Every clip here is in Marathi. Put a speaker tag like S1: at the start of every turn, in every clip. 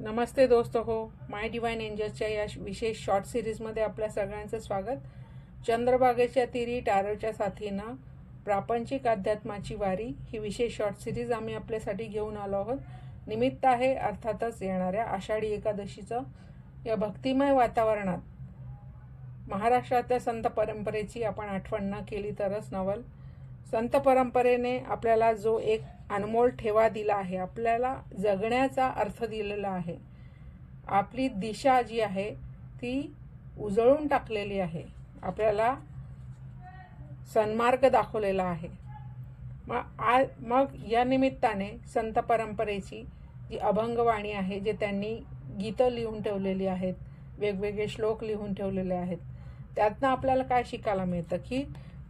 S1: नमस्ते दोस्त हो माय डिवाइन एंजल्सच्या या विशेष शॉर्ट सिरीजमध्ये आपल्या सगळ्यांचं स्वागत. चंद्रबागेच्या तिरी टारोच्या साथीनं प्रापंचिक अध्यात्माची वारी ही विशेष शॉर्ट सिरीज आम्ही आपल्यासाठी घेऊन आलो आहोत. निमित्त आहे अर्थातच येणाऱ्या आषाढी एकादशीचं या भक्तिमय वातावरणात. महाराष्ट्रातल्या संत परंपरेची आपण आठवण न केली तरच नवल. संत परंपरेने आपल्याला जो एक अनमोल ठेवा दिला आहे आपल्याला जगण्याचा अर्थ दिलेला आहे. आपली दिशा जी आहे ती उजळून टाकलेली आहे. आपल्याला सन्मार्ग दाखवलेला आहे. मग आ मग या निमित्ताने संत परंपरेची जी अभंगवाणी आहे जे त्यांनी गीतं लिहून ठेवलेली आहेत वेगवेगळे श्लोक लिहून ठेवलेले आहेत त्यातनं आपल्याला काय शिकायला मिळतं की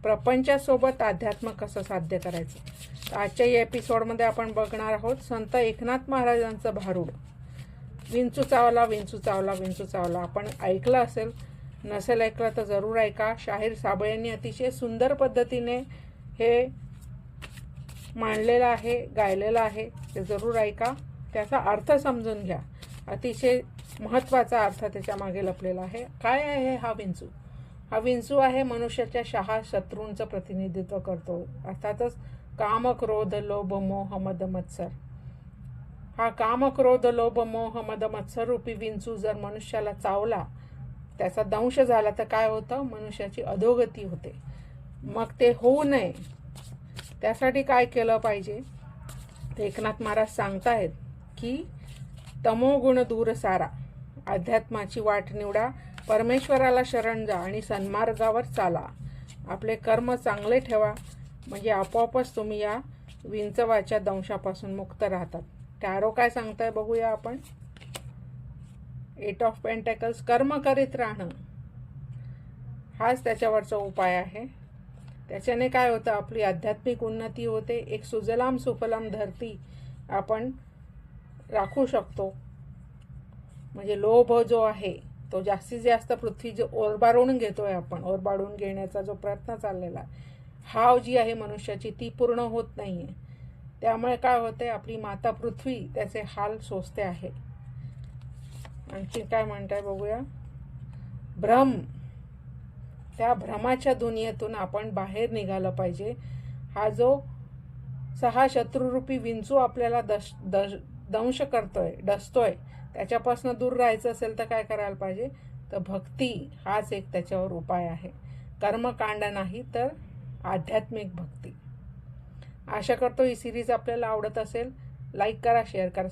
S1: प्रपंचासोबत अध्यात्म कसं साध्य करायचं? आजच्या या एपिसोडमध्ये आपण बघणार आहोत संत एकनाथ महाराजांचं भारूड. विंचू चावला विंचू चावला विंचू चावला. आपण ऐकलं असेल नसेल ऐकलं तर जरूर ऐका. शाहीर साबळे यांनी अतिशय सुंदर पद्धतीने हे मांडलेलं आहे गायलेलं आहे. ते जरूर ऐका. त्याचा अर्थ समजून घ्या. अतिशय महत्त्वाचा अर्थ त्याच्यामागे लपलेला आहे. काय आहे हा विंचू? हा विंचू आहे मनुष्याच्या शहा शत्रूंचं प्रतिनिधित्व करतो. अर्थातच कामक्रोध लोभ मोह मद मत्सर. हा कामक्रोध लोभ मोह मद मत्सर रूपी विंचू जर मनुष्याला चावला त्याचा दंश झाला तर काय होतं? मनुष्याची अधोगती होते. मग ते होऊ नये. त्यासाठी काय केलं पाहिजे? एकनाथ महाराज सांगतायत की तमोगुण दूर सारा. अध्यात्माची वाट निवडा. परमेश्वराला शरण जा आणि सन्मार्गावर चाला. आपले कर्म चांगले ठेवा. म्हणजे आपोआपच तुम्ही या विंचवाच्या दंशापासून मुक्त राहतात. टॅरो काय सांगताय बघूया आपण? एट ऑफ पेंटॅकल्स कर्म करीत राहणं. हाच त्याच्यावरचा उपाय आहे. त्याच्याने काय होतं? आपली आध्यात्मिक उन्नती होते. एक सुजलाम सुफलाम धरती आपण राखू शकतो. म्हणजे लोभ जो आहे तो जास्तीत जास्त पृथ्वी जो ओरबाडून घेतोय आपण ओरबाडून घेण्याचा जो प्रयत्न चाललेला आहे हाव जी आहे मनुष्याची ती पूर्ण होत नाही आहे त्यामुळे काय होते आपली माता पृथ्वी त्याचे हाल सोसते आहे. आणखी काय म्हणताय बघूया? भ्रम. त्या भ्रमाच्या दुनियेतून आपण बाहेर निघालं पाहिजे. हा जो सहा शत्रुरूपी विंचू आपल्याला दश दश दंश करतोय डसतोय त्याच्यापासून दूर राहायचं असेल तर काय करायला पाहिजे? तर भक्ती हाच एक त्याच्यावर उपाय आहे. कर्मकांड नाही तर आध्यात्मिक भक्ती. आशा करतो ही सिरीज आपल्याला आवडत असेल. लाईक करा शेअर करा